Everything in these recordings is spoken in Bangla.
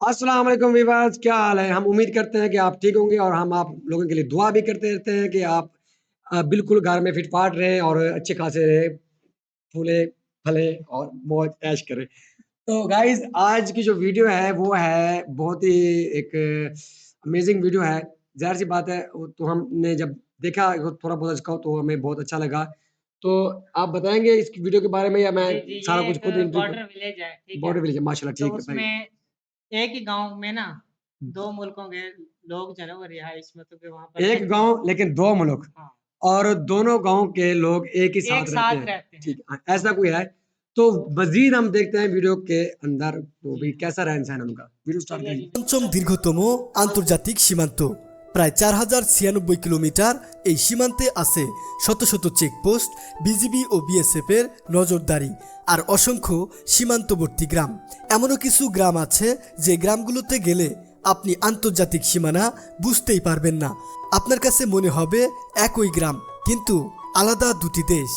السلام علیکم ویورز کیا حال ہے؟ ہم امید کرتے ہیں کہ آپ ٹھیک ہوں گے اور ہم آپ لوگوں کے لیے دعا بھی کرتے رہتے ہیں کہ آپ بالکل گھر میں فٹ فاٹ رہے اور اچھے خاصے رہے پھولے پھلے اور موج ایش کریں۔ تو گائز آج کی جو ویڈیو ہے وہ ہے بہت ہی ایک امیزنگ ویڈیو ہے۔ ظاہر سی بات ہے تو ہم نے جب دیکھا تھوڑا بہت اچھا کا تو ہمیں بہت اچھا لگا۔ تو آپ بتائیں گے اس ویڈیو کے بارے میں یا میں جی، جی، سارا کچھ خود ہے ماشاء اللہ ٹھیک ہے ایک ہی گاؤں میں نا دو ملکوں کے لوگ جو ہے نا وہ رہائش مطلب کہ وہاں پر ایک گاؤں لیکن دو ملک۔ ہاں۔ اور دونوں گاؤں کے لوگ ایک ہی ساتھ رہتے ہیں۔ ٹھیک۔ ہاں، ایسا کوئی ہے؟ تو مزید ہم دیکھتے ہیں ویڈیو کے اندر وہ جی۔ بھی کیسا رہا انسان ان کا۔ ویڈیو سٹارٹ کریں পঞ্চম প্রায় চার হাজার ছিয়ানব্বই কিলোমিটার এই সীমান্তে আছে শত শত চেকপোস্ট, বিজিবি ও বিএসএফ এর নজরদারি আর অসংখ্য সীমান্তবর্তী গ্রাম। এমনও কিছু গ্রাম আছে যে গ্রামগুলোতে গেলে আপনি আন্তর্জাতিক সীমানা বুঝতেই পারবেন না। আপনার কাছে মনে হবে একই গ্রাম, কিন্তু আলাদা দুটি দেশ।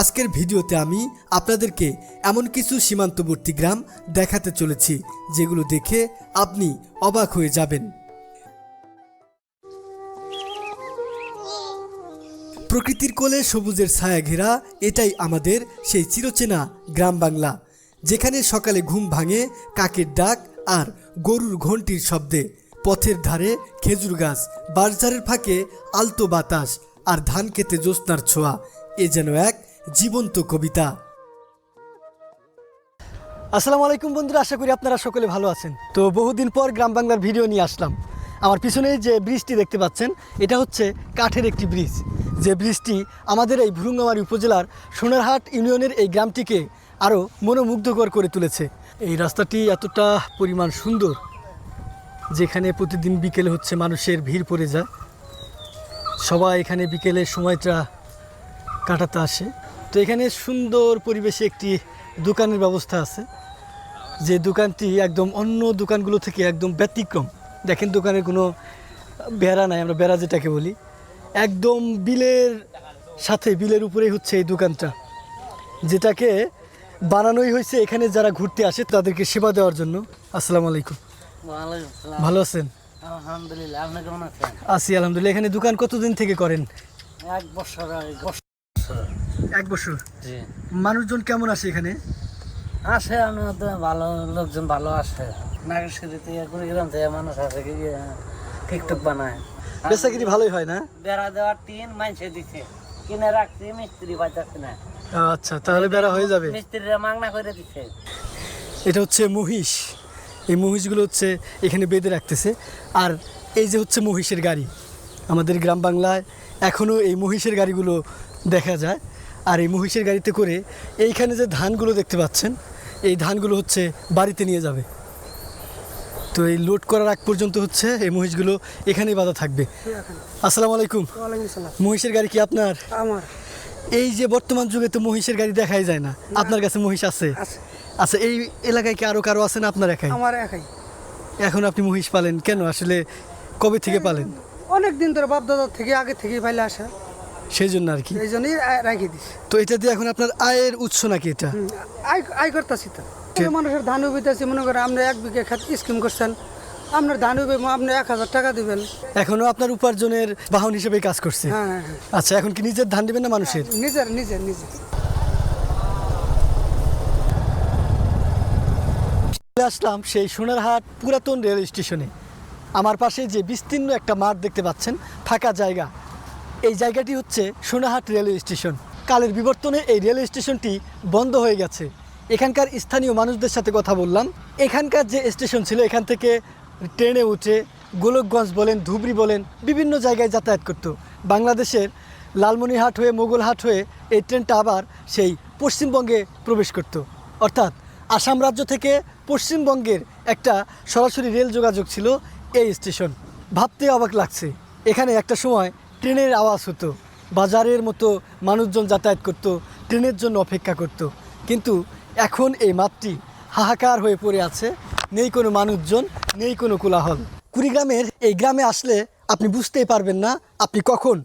আজকের ভিডিওতে আমি আপনাদেরকে এমন কিছু সীমান্তবর্তী গ্রাম দেখাতে চলেছি, যেগুলো দেখে আপনি অবাক হয়ে যাবেন। প্রকৃতির কোলে সবুজের ছায়া ঘেরা, এটাই আমাদের সেই চিরচেনা গ্রাম বাংলা, যেখানে সকালে ঘুম ভাঙে, কাকের ডাক আর গরুর ঘন্টির শব্দে। পথের ধারে খেজুর গাছ বাঁশঝাড়ের ফাঁকে আলতো বাতাস আর ধান খেতে জ্যোৎস্নার ছোঁয়া, এ যেন এক জীবন্ত কবিতা। আসসালামু আলাইকুম বন্ধুরা, আশা করি আপনারা সকলে ভালো আছেন। তো বহুদিন পর গ্রাম বাংলার ভিডিও নিয়ে আসলাম। আমার পিছনে যে ব্রিজটি দেখতে পাচ্ছেন, এটা হচ্ছে কাঠের একটি ব্রিজ। যে ব্রিজটি আমাদের এই ভুরুঙ্গামারী উপজেলার সোনারহাট ইউনিয়নের এই গ্রামটিকে আরও মনোমুগ্ধকর করে তুলেছে। এই রাস্তাটি এতটা পরিমাণ সুন্দর, যেখানে প্রতিদিন বিকেলে হচ্ছে মানুষের ভিড় পড়ে যায়। সবাই এখানে বিকেলে সময়টা কাটাতে আসে। তো এখানে সুন্দর পরিবেশে একটি দোকানের ব্যবস্থা আছে। যে দোকানটি একদম অন্য দোকানগুলো থেকে একদম ব্যতিক্রম। দেখেন দোকানের কোনো বেড়া নাই আমরা বেড়া যেটাকে বলি। একদম বিলের সাথে বিলের উপরেই হচ্ছে এই দোকানটা। যেটাকে বানানোই হয়েছে এখানে যারা ঘুরতে আসে তাদেরকে সেবা দেওয়ার জন্য। আসসালামু আলাইকুম। ভালো আছেন? আলহামদুলিল্লাহ আপনি কেমন আছেন? আছি আলহামদুলিল্লাহ। এখানে দোকান কতদিন থেকে করেন? এক বছর এক বছর? এক বছর মানুষজন কেমন আসে এখানে? আসে আমি তো ভালো লোকজন ভালো আসে। নাগেশ্বরীতে কুড়িগ্রাম থেকে মানুষ আসে কি টিকটক বানায়। বেচাকিরি ভালোই হয় না? বেড়া দেওয়ার টিন মাইনসে দিছে। কিনে রাখছি মিস্ত্রি পাইতাছে না। আচ্ছা তাহলে বেড়া হয়ে যাবে। মিস্ত্রিরা মাগনা করে দিছে। এটা হচ্ছে মহিষ। এই মহিষগুলো হচ্ছে এখানে বেঁধে রাখতেছে। আর এই যে হচ্ছে মহিষের গাড়ি আমাদের গ্রাম বাংলায় এখনও এই মহিষের গাড়িগুলো দেখা যায়। আর এই মহিষের গাড়িতে করে এইখানে যে ধানগুলো দেখতে পাচ্ছেন এই ধানগুলো হচ্ছে বাড়িতে নিয়ে যাবে। তো এই লোড করার আগ পর্যন্ত হচ্ছে এই মহিষগুলো এখানেই বাঁধা থাকবে। আসসালামু আলাইকুম। মহিষের গাড়ি কি আপনার? আমার। এই যে বর্তমান যুগে তো মহিষের গাড়ি দেখাই যায় না। আপনার কাছে মহিষ আছে? আছে। আচ্ছা এই এলাকায় কি আরও কারও আছে না আপনার একাই? আমার একাই। এখন আপনি মহিষ পালেন কেন? আসলে কবে থেকে পালেন? অনেক দিন ধরে বাপ দাদার থেকে আগে থেকে পাইলে আসা। সেই জন্য আর কি। এই জন্যই রাখি দিছি। তো এটা দিয়ে এখন আপনার আয়ের উৎস নাকি এটা? আয় আয় করতেছি তো। মানুষের ধান উবিতেছি মনে করেন আপনি এক বিঘে খাত স্কিম করছেন আপনার ধান উবে আপনি এক হাজার টাকা দিবেন। এখনও আপনার উপার্জনের বাহন হিসেবে কাজ করছে? হ্যাঁ হ্যাঁ হ্যাঁ। আচ্ছা এখন কি নিজের ধান দিবেন না মানুষের? নিজের নিজের নিজের। চলে আসলাম সেই সোনারহাট পুরাতন রেল স্টেশনে। আমার পাশে যে বিস্তীর্ণ একটা মাঠ দেখতে পাচ্ছেন ফাঁকা জায়গা। এই জায়গাটি হচ্ছে সোনাহাট রেলওয়ে স্টেশন। কালের বিবর্তনে এই রেলওয়ে স্টেশনটি বন্ধ হয়ে গেছে। এখানকার স্থানীয় মানুষদের সাথে কথা বললাম। এখানকার যে স্টেশন ছিল, এখান থেকে ট্রেনে উঠে গোলকগঞ্জ বলেন, ধুবড়ি বলেন, বিভিন্ন জায়গায় যাতায়াত করতো। বাংলাদেশের লালমনিরহাট হয়ে মোগলহাট হয়ে এই ট্রেনটা আবার সেই পশ্চিমবঙ্গে প্রবেশ করত। অর্থাৎ আসাম রাজ্য থেকে পশ্চিমবঙ্গের একটা সরাসরি রেল যোগাযোগ ছিল এই স্টেশন। ভাবতে অবাক লাগছে। এখানে একটা সময় ট্রেনের আওয়াজ হতো, বাজারের মতো মানুষজন যাতায়াত করত, ট্রেনের জন্য অপেক্ষা করত। কিন্তু এখন এই মাঠটি হাহাকার হয়ে পড়ে আছে, নেই কোনো মানুষজন, নেই কোনো কোলাহল। কুড়িগ্রামের এই গ্রামে আসলে আপনি বুঝতেই পারবেন না আপনি কখন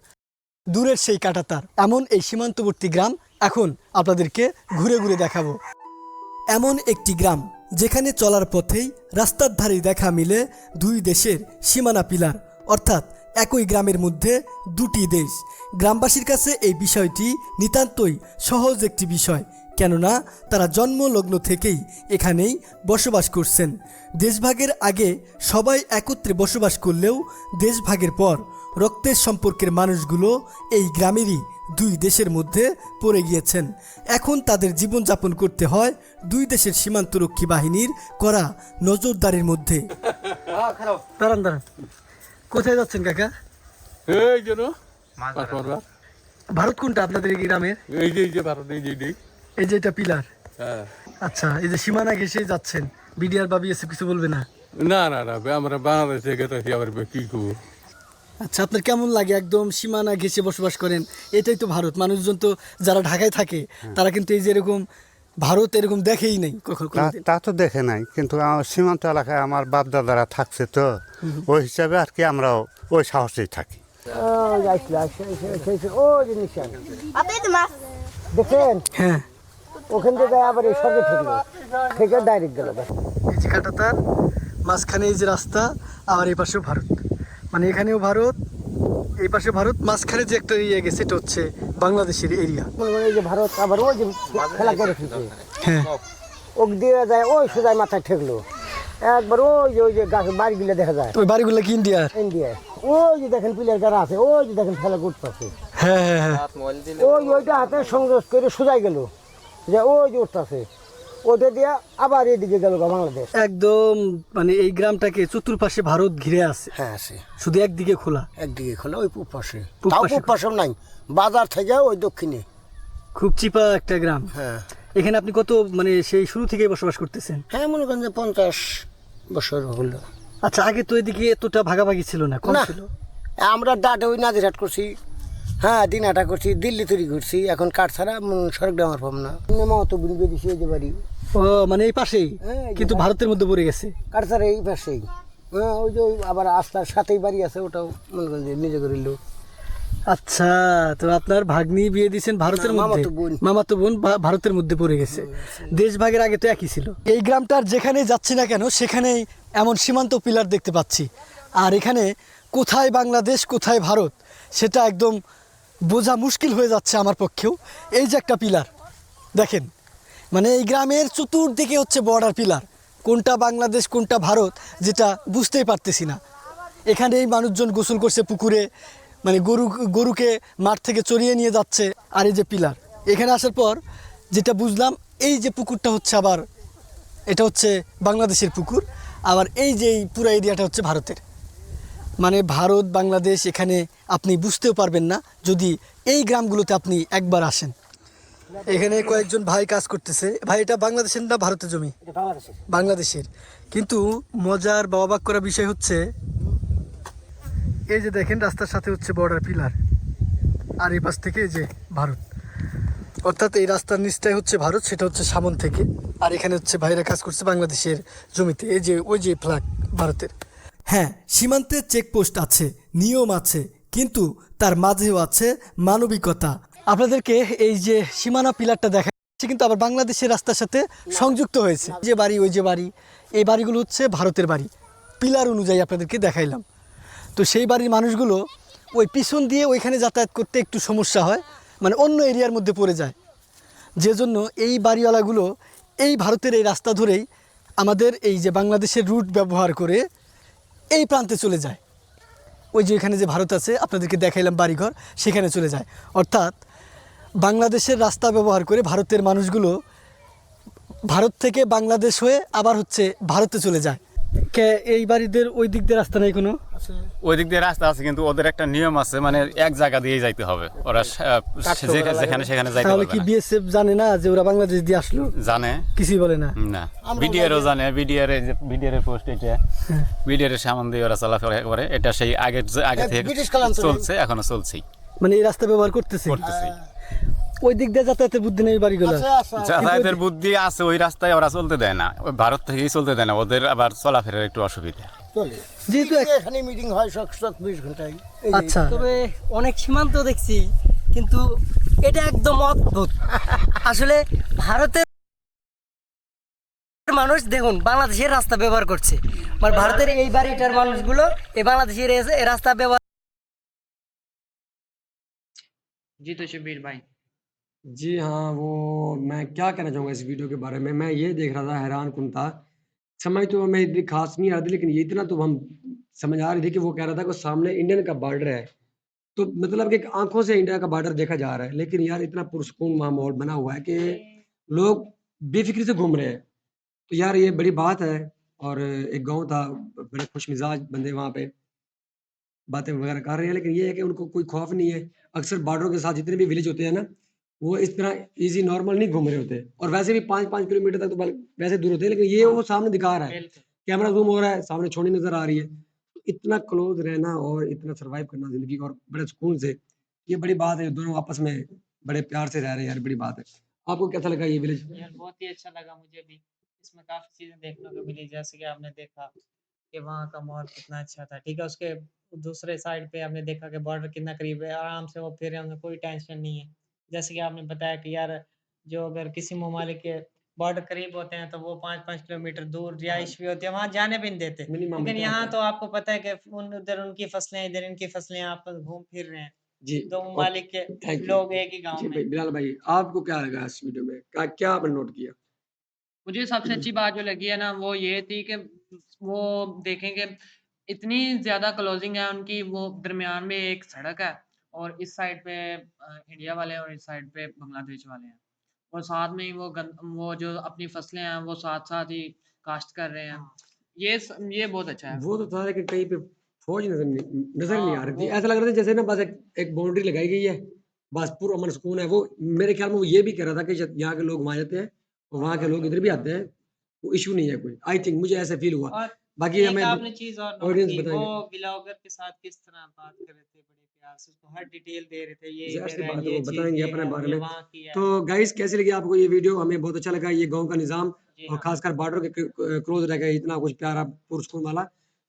দূরের সেই কাটাতার। এমন এই সীমান্তবর্তী গ্রাম এখন আপনাদেরকে ঘুরে ঘুরে দেখাবো। এমন একটি গ্রাম যেখানে চলার পথেই রাস্তার ধারে দেখা মিলে দুই দেশের সীমানা পিলার, অর্থাৎ একই গ্রামের মধ্যে দুটি দেশ। গ্রামবাসীর কাছে এই বিষয়টি নিতান্তই সহজ একটি বিষয়, কেননা তারা জন্মলগ্ন থেকেই এখানেই বসবাস করছেন। দেশভাগের আগে সবাই একত্রে বসবাস করলেও দেশভাগের পর রক্তের সম্পর্কের মানুষগুলো এই গ্রামেরই দুই দেশের মধ্যে পড়ে গিয়েছেন। এখন তাদের জীবনযাপন করতে হয় দুই দেশের সীমান্তরক্ষী বাহিনীর করা নজরদারির মধ্যে। কোথায় যাচ্ছেন কাকা? এই জন্য ভারত কোনটা আপনাদের এই গ্রামের? এই যে এই যে ভারত এই যে এই যে। এটা পিলার। হ্যাঁ। আচ্ছা এই যে সীমানা ঘেসে যাচ্ছেন বিডিআর বা বিএসএফ কিছু বলবে না? না না না আমরা বাংলাদেশে গেছি আবার কি করব আচ্ছা আপনার কেমন লাগে একদম সীমানা ঘেসে বসবাস করেন? এটাই তো ভারত মানুষজন তো যারা ঢাকায় থাকে তারা কিন্তু এই যে এরকম ভারত এরকম দেখেই নেই কখনো তা তো দেখে নাই কিন্তু আমার সীমান্ত এলাকায় আমার বাপ দাদারা থাকছে তো। ওই হিসাবে আর কি আমরাও ওই সাহসেই থাকি। মাছ হ্যাঁ। ওখান থেকে আবার এই সঙ্গে ঠেকলো থেকে ডাইরেক্ট গেল এই যে কাটাতার মাঝখানে এই যে রাস্তা আর এই পাশেও ভারত। মানে এখানেও ভারত এই পাশে ভারত মাঝখানে যে একটা ইয়ে গেছে এটা হচ্ছে বাংলাদেশের এরিয়া মনে করেন এই যে ভারত আবার ওই যে খেলা করে ফেলছে। হ্যাঁ। ওক দিয়ে যায় ওই সোজায় মাথায় ঠেকলো। একবার ওই যে ওই যে গাছ বাড়িগুলো দেখা যায়। ওই বাড়িগুলো কি ইন্ডিয়ার? ইন্ডিয়ায়। ওই যে দেখেন পিলার যারা আছে ওই যে দেখেন খেলা করতেছে। হ্যাঁ হ্যাঁ হ্যাঁ। ওই ওইটা হাতে সংযোগ করে সোজাই গেল। যে ওই যে উঠতেছে। ওটা দিয়ে আবার এদিকে গেল বাংলাদেশ। একদম মানে এই গ্রামটাকে চতুর্পাশে ভারত ঘিরে আছে। হ্যাঁ আছে। শুধু একদিকে খোলা। একদিকে খোলা ওই পূব পাশে তাও পাশে পূব পাশে নাই বাজার থেকে ওই দক্ষিণে। খুব চিপা একটা গ্রাম। হ্যাঁ। এখানে আপনি কত মানে সেই শুরু থেকে বসবাস করতেছেন? হ্যাঁ মনে করেন যে পঞ্চাশ বছর হলো। আচ্ছা আগে তো এদিকে এতটা ভাগাভাগি ছিল না কম ছিল। আমরা ডাটে ওই নাজিরহাট করছি। হ্যাঁ দিনাটা করছি দিল্লি তৈরি করছি এখন কাঠ ছাড়া সড়ক ডামার পাম না। মামাতো বুন এই যে বাড়ি। ও মানে এই পাশেই? হ্যাঁ, কিন্তু ভারতের মধ্যে পড়ে গেছে। কাঠ ছাড়া এই পাশেই। হ্যাঁ ওই যে আবার আস্তার সাথেই বাড়ি আছে ওটাও মনে করেন যে নিজে করে লোক আচ্ছা তো আপনার ভাগ্নি বিয়ে দিয়েছেন ভারতের মধ্যে? মামাতো বোন। ভারতের মধ্যে পড়ে গেছে। দেশ ভাগের আগে তো একই ছিল। এই গ্রামটার যেখানে যাচ্ছি না কেন সেখানেই এমন সীমান্ত পিলার দেখতে পাচ্ছি। আর এখানে কোথায় বাংলাদেশ কোথায় ভারত সেটা একদম বোঝা মুশকিল হয়ে যাচ্ছে আমার পক্ষেও। এই যে একটা পিলার, দেখেন। মানে এই গ্রামের চতুর্দিকে হচ্ছে বর্ডার পিলার। কোনটা বাংলাদেশ, কোনটা ভারত, যেটা বুঝতেই পারতেছি না। এখানে এই মানুষজন গোসল করছে পুকুরে মানে গরু, গরুকে মাঠ থেকে চড়িয়ে নিয়ে যাচ্ছে, আর এই যে পিলার। এখানে আসার পর যেটা বুঝলাম, এই যে পুকুরটা হচ্ছে আবার, এটা হচ্ছে বাংলাদেশের পুকুর, আবার এই যে পুরো এরিয়াটা হচ্ছে ভারতের। মানে ভারত বাংলাদেশ এখানে আপনি বুঝতেও পারবেন না যদি এই গ্রামগুলোতে আপনি একবার আসেন। এখানে কয়েকজন ভাই কাজ করতেছে। ভাই এটা বাংলাদেশের না ভারতের জমি? বাংলাদেশের। কিন্তু মজার বা অবাক করা বিষয় হচ্ছে এই যে দেখেন রাস্তার সাথে হচ্ছে বর্ডার পিলার আর এই পাশ থেকে এই যে ভারত। অর্থাৎ এই রাস্তার নিচটাই হচ্ছে ভারত সেটা হচ্ছে সামন থেকে। আর এখানে হচ্ছে ভাইরা কাজ করছে বাংলাদেশের জমিতে। এই যে ওই যে ফ্ল্যাগ ভারতের। হ্যাঁ সীমান্তে চেকপোস্ট আছে, নিয়ম আছে, কিন্তু তার মাঝেও আছে মানবিকতা। আপনাদেরকে এই যে সীমানা পিলারটা দেখা যাচ্ছে, কিন্তু আবার বাংলাদেশের রাস্তার সাথে সংযুক্ত হয়েছে। যে বাড়ি, ওই যে বাড়ি, এই বাড়িগুলো হচ্ছে ভারতের বাড়ি। পিলার অনুযায়ী আপনাদেরকে দেখাইলাম। তো সেই বাড়ির মানুষগুলো ওই পিছন দিয়ে ওইখানে যাতায়াত করতে একটু সমস্যা হয় মানে অন্য এরিয়ার মধ্যে পড়ে যায়। যে জন্য এই বাড়িওয়ালাগুলো এই ভারতের এই রাস্তা ধরেই আমাদের এই যে বাংলাদেশের রুট ব্যবহার করে এই প্রান্তে চলে যায়। ওই যে এখানে যে ভারত আছে, আপনাদেরকে দেখাইলাম বাড়িঘর, সেখানে চলে যায়। অর্থাৎ বাংলাদেশের রাস্তা ব্যবহার করে ভারতের মানুষগুলো ভারত থেকে বাংলাদেশ হয়ে আবার হচ্ছে ভারতে চলে যায়। কে এই বাড়িদের ওই দিক দিয়ে রাস্তা নেই কোনো? ওই দিক দিয়ে রাস্তা আছে কিন্তু ওদের একটা নিয়ম আছে মানে এক জায়গা দিয়ে যাইতে হবে। ওরা যেখানে সেখানে যাইতে তাহলে পারবে কি বিএসএফ জানে না যে ওরা বাংলাদেশ দিয়ে আসলো? জানে। কিছুই বলে না। না। বিডিআরও জানে বিডিআর বিডিআর এর পোস্ট এটা। বিডিআর এর সামন দিয়ে ওরা চলাফেরা করে এটা সেই আগের আগে থেকে চলছে এখনও চলছেই। মানে এই রাস্তা ব্যবহার করতেছে। করতেছি। ওই দিক দিয়ে যাতায়াতের বুদ্ধি নেই বাড়িগুলো। যাতায়াতের বুদ্ধি আছে ওই রাস্তায় ওরা চলতে দেয় না। ভারত থেকেই চলতে দেয় না ওদের আবার চলাফেরার একটু অসুবিধা। যেহেতু এখানে মিটিং হয় সব ঘন্টায়। আচ্ছা। তবে অনেক সীমান্ত দেখছি কিন্তু এটা একদম অদ্ভুত। আসলে ভারতের মানুষ দেখুন বাংলাদেশের রাস্তা ব্যবহার করছে। মানে ভারতের এই বাড়িটার মানুষগুলো এই বাংলাদেশের রাস্তা ব্যবহার ভাই جی ہاں، وہ میں کیا کہنا چاہوں گا اس ویڈیو کے بارے میں، میں یہ دیکھ رہا تھا حیران کن تھا، سمجھ تو ہمیں اتنی خاص نہیں آ رہی تھی لیکن یہ اتنا تو ہم سمجھ آ رہی تھی کہ وہ کہہ رہا تھا کہ سامنے انڈین کا بارڈر ہے، تو مطلب کہ آنکھوں سے انڈیا کا بارڈر دیکھا جا رہا ہے، لیکن یار اتنا پرسکون وہاں ماحول بنا ہوا ہے کہ جی۔ لوگ بے فکری سے گھوم رہے ہیں، تو یار یہ بڑی بات ہے اور ایک گاؤں تھا، بڑے خوش مزاج بندے وہاں پہ باتیں وغیرہ کر رہے ہیں لیکن یہ ہے کہ ان کو کوئی خوف نہیں ہے، اکثر بارڈروں کے ساتھ جتنے بھی ولیج ہوتے ہیں نا وہ اس طرح ایزی نارمل نہیں گھوم رہے ہوتے۔ اور ویسے بھی پانچ پانچ کلو میٹر تک تو ویسے دور ہوتے ہیں لیکن یہ وہ سامنے دکھا رہا ہے۔ کیمرہ زوم ہو رہا ہے سامنے چھوڑی نظر آ رہی ہے۔ اتنا کلوز رہنا اور اتنا سروائیو کرنا زندگی اور بڑے سکون سے یہ بڑی بات ہے۔ دونوں آپس میں بڑے پیار سے رہ رہے ہیں یار بڑی بات ہے۔ آپ کو کیسا لگا یہ ولیج بہت ہی اچھا لگا مجھے بھی۔ اس میں کافی چیزیں دیکھنے کو ملی جیسے کہ آپ نے دیکھا کہ وہاں کا ماحول کتنا اچھا تھا ٹھیک ہے؟ اس کے دوسرے سائڈ پہ آپ نے دیکھا کہ بارڈر کتنا قریب ہے آرام سے وہ پھر کوئی ٹینشن نہیں ہے۔ جیسے کہ آپ نے بتایا کہ یار جو اگر کسی ممالک کے بارڈر قریب ہوتے ہیں تو وہ پانچ پانچ کلو میٹر دور ہاں۔ رہائش بھی ہوتی ہے وہاں جانے بھی نہیں دیتے۔ لیکن یہاں تو آپ کو پتا ہے کہ ادھر ان کی فصلیں ادھر ان کی فصلیں آپ گھوم پھر رہے ہیں۔ جی۔ دو ممالک کے لوگ ایک ہی گاؤں جی میں۔ بلال بھائی آپ کو کیا لگا اس ویڈیو میں؟ کیا آپ نے نوٹ کیا؟ مجھے سب سے اچھی بات جو لگی ہے نا وہ یہ تھی کہ وہ دیکھیں کہ اتنی زیادہ کلوزنگ ہے ان کی وہ درمیان میں ایک سڑک ہے۔ اور اس سائڈ پہ انڈیا والے اور اس سائڈ پہ بنگلہ دیش والے ہیں۔ اور ساتھ میں ہی وہ وہ جو اپنی فصلیں ہیں وہ ساتھ ساتھ ہی کاشت کر رہے ہیں۔ ہاں۔ یہ یہ بہت اچھا ہے۔ وہ تو تھا کہ کہیں پہ فوج نظر نہیں نظر نہیں آ رہی تھی۔ ہاں، ایسا لگ رہا تھا جیسے نا بس ایک ایک باؤنڈری لگائی گئی ہے۔ بس پر امن سکون ہے۔ وہ میرے خیال میں وہ یہ بھی کہہ رہا تھا کہ یہاں کے لوگ وہاں جاتے ہیں اور وہاں کے لوگ ادھر بھی آتے ہیں وہ ایشو نہیں ہے کوئی۔ آئی تھنک مجھے ایسے فیل ہوا۔ باقی ہمیں آڈینس بتائیں وہ بلاگر کے ساتھ کس طرح بات کر رہے تھے؟ تو گائز کیسے لگی آپ کو یہ ویڈیو ہمیں بہت اچھا لگا یہ گاؤں کا نظام اور خاص کر بارڈر کے کلوز رہ گئے اتنا کچھ پیارا پرسکون والا۔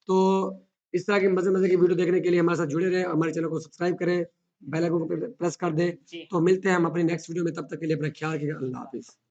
تو اس طرح کے مزے مزے کی ویڈیو دیکھنے کے لیے ہمارے ساتھ جڑے رہے ہمارے چینل کو سبسکرائب کریں۔ بیل آئکن کو پریس کر دیں۔ تو ملتے ہیں ہم اپنی نیکسٹ ویڈیو میں تب تک کے لیے اپنا خیال رکھیے اللہ حافظ۔